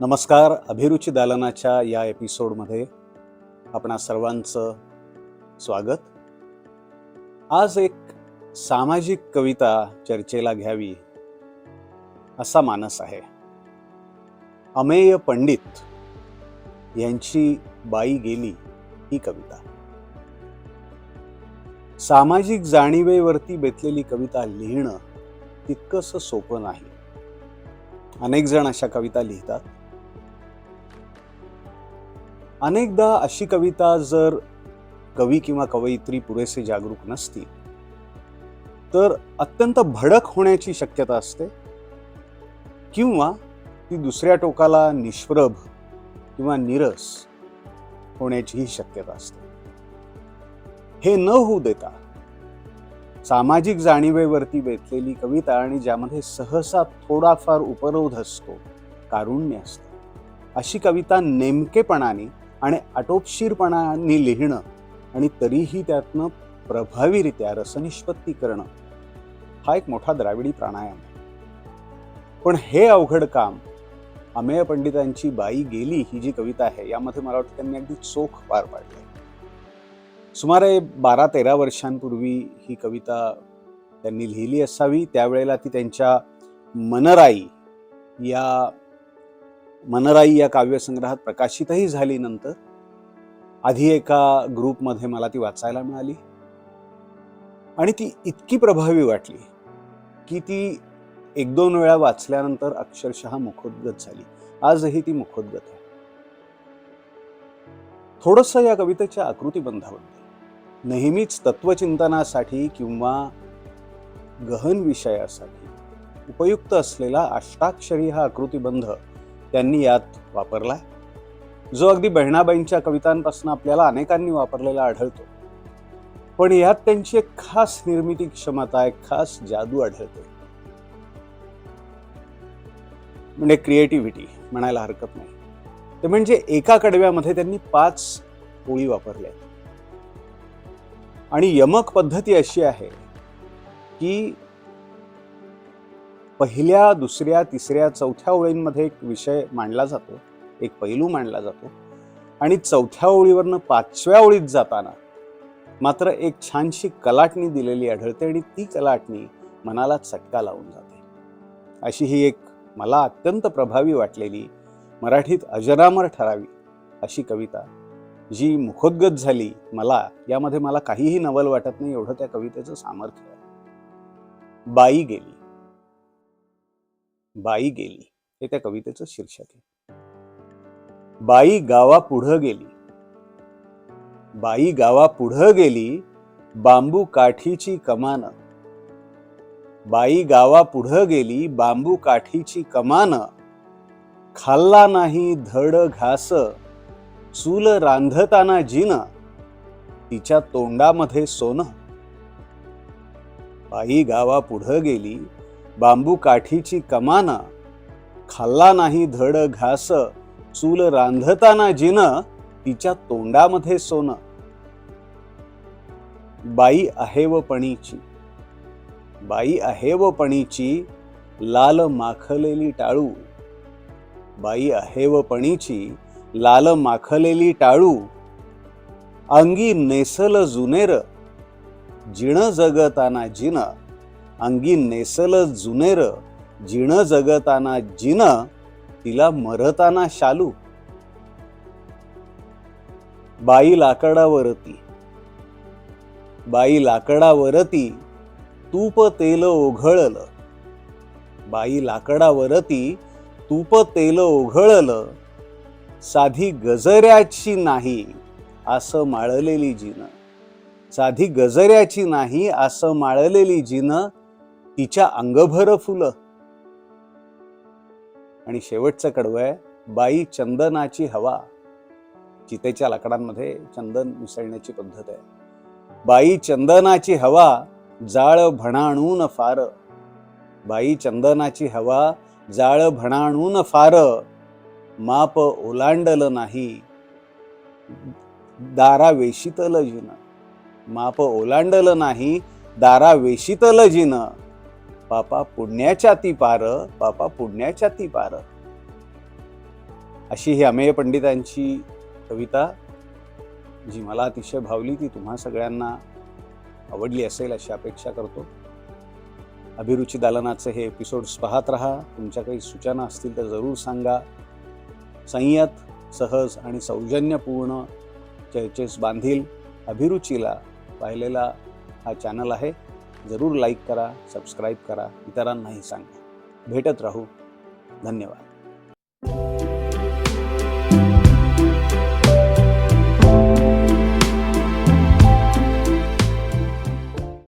नमस्कार अभिरुची दालनाच्या या एपिसोडमध्ये आपणा सर्वांचं स्वागत. आज एक सामाजिक कविता चर्चेला घ्यावी असा मानस आहे. अमेय पंडित यांची बाई गेली ही कविता. सामाजिक जाणीवेवरती बेतलेली कविता लिहिणं तितकंसं सोपं नाही. अनेक जण अशा कविता लिहितात. अनेकदा अशी कविता जर कवी किंवा कवयित्री पुरेसे जागरूक नसतील तर अत्यंत भडक होण्याची शक्यता असते. किंवा ती दुसऱ्या टोकाला निष्प्रभ किंवा निरस होण्याचीही शक्यता असते. हे न होऊ देता सामाजिक जाणीवेवरती बेतलेली कविता आणि ज्यामध्ये सहसा थोडाफार उपरोध असतो कारुण्य असतं. अशी कविता नेमकेपणाने आणि आटोपशीरपणाने लिहिणं आणि तरीही त्यातनं प्रभावीरित्या रसनिष्पत्ती करणं हा एक मोठा द्राविडी प्राणायाम आहे. पण हे अवघड काम अमेय पंडितांची बाई गेली ही जी कविता आहे यामध्ये मला वाटतं त्यांनी अगदी चोख पार पाडली सुमारे बारा तेरा वर्षांपूर्वी ही कविता त्यांनी लिहिली असावी त्यावेळेला ती त्यांच्या मनराई या मनराई या काव्यसंग्रहात प्रकाशितही झाली नंतर आधी एका ग्रुपमध्ये मला ती वाचायला मिळाली. आणि ती इतकी प्रभावी वाटली की ती एक दोन वेळा वाचल्यानंतर अक्षरशः मुखोद्गत झाली. आजही ती मुखोद्गत आहे. थोडस या कवितेच्या आकृतीबंधाबद्दल नेहमीच तत्वचिंतनासाठी किंवा गहन विषयासाठी उपयुक्त असलेला अष्टाक्षरी हा आकृतीबंध त्यांनी यात वापरला. जो अगदी बहिणाबाईंच्या कवितांपासून आपल्याला अनेकांनी वापरलेला आढळतो. पण यात त्यांची एक खास निर्मिती क्षमता एक खास जादू आढळते म्हणजे क्रिएटिव्हिटी म्हणायला हरकत नाही. ते म्हणजे एका कडव्यामध्ये त्यांनी पाच ओळी वापरल्या. आणि यमक पद्धती अशी आहे की पहिल्या दुसऱ्या तिसऱ्या चौथ्या ओळींमध्ये एक विषय मांडला जातो एक पैलू मांडला जातो. आणि चौथ्या ओळीवरनं पाचव्या ओळीत जाताना मात्र एक छानशी कलाटणी दिलेली आढळते आणि ती कलाटणी मनाला चटका लावून जाते. अशी ही एक मला अत्यंत प्रभावी वाटलेली मराठीत अजरामर ठरावी अशी कविता जी मुखोद्गत झाली मला यामध्ये मला काहीही नवल वाटत नाही एवढं त्या कवितेचं सामर्थ्य आहे. बाई गेली. बाई गेली हे त्या कवितेचं शीर्षक आहे. बाई गावा पुढं गेली. बाई गावा पुढं गेली बांबू काठीची कमान. बाई गावा पुढं गेली बांबू काठीची कमान. खाल्ला नाही धड घास चूल रांधताना जिन. तिच्या तोंडामध्ये सोनं. बाई गावा पुढं गेली बांबू काठीची कमान खाल्ला नाही धड घास चूल रांधताना जिन तिच्या तोंडामध्ये सोनं. बाई आहे व पणीची. बाई आहे व पणीची लाल माखलेली टाळू. बाई आहे व पणीची लाल माखलेली टाळू. अंगी नेसल जुनेर जिण जगताना जिन. अंगी नेसल जुनेर जिण जगताना जिन तिला मरताना शालू. बाई लाकडावरती. बाई लाकडावरती तूप तेल ओघळलं. बाई लाकडावरती तूप तेल ओघळलं. साधी गजऱ्याची नाही असं माळलेली जिन साधी गजऱ्याची नाही असं माळलेली जिन तिच्या अंगभर फुलं. आणि शेवटचं कडवं आहे बाई चंदनाची हवा. चितेच्या लाकडांमध्ये चंदन मिसळण्याची पद्धत आहे. बाई चंदनाची हवा जाळ भणाणून फार. बाई चंदनाची हवा जाळ भणाणून फार. माप ओलांडलं नाही. दारा वेशितल जिन. माप ओलांडलं नाही दारा वेशितल जिन. पापा पुण्याच्या ती पार पापा पुण्याच्या ती पार. अशी ही अमेय पंडितांची कविता जी मला अतिशय भावली ती तुम्हा सगळ्यांना आवडली असेल अशी अपेक्षा करतो. अभिरुची दालनाचं हे एपिसोड्स पाहत राहा. तुमच्या काही सूचना असतील तर जरूर सांगा. संयत सहज आणि सौजन्यपूर्ण चर्चेस बांधील अभिरुचीला पाहिलेला हा चॅनल आहे. जरूर लाईक करा सबस्क्राईब करा इतरांनाही सांगा. भेटत राहू. धन्यवाद.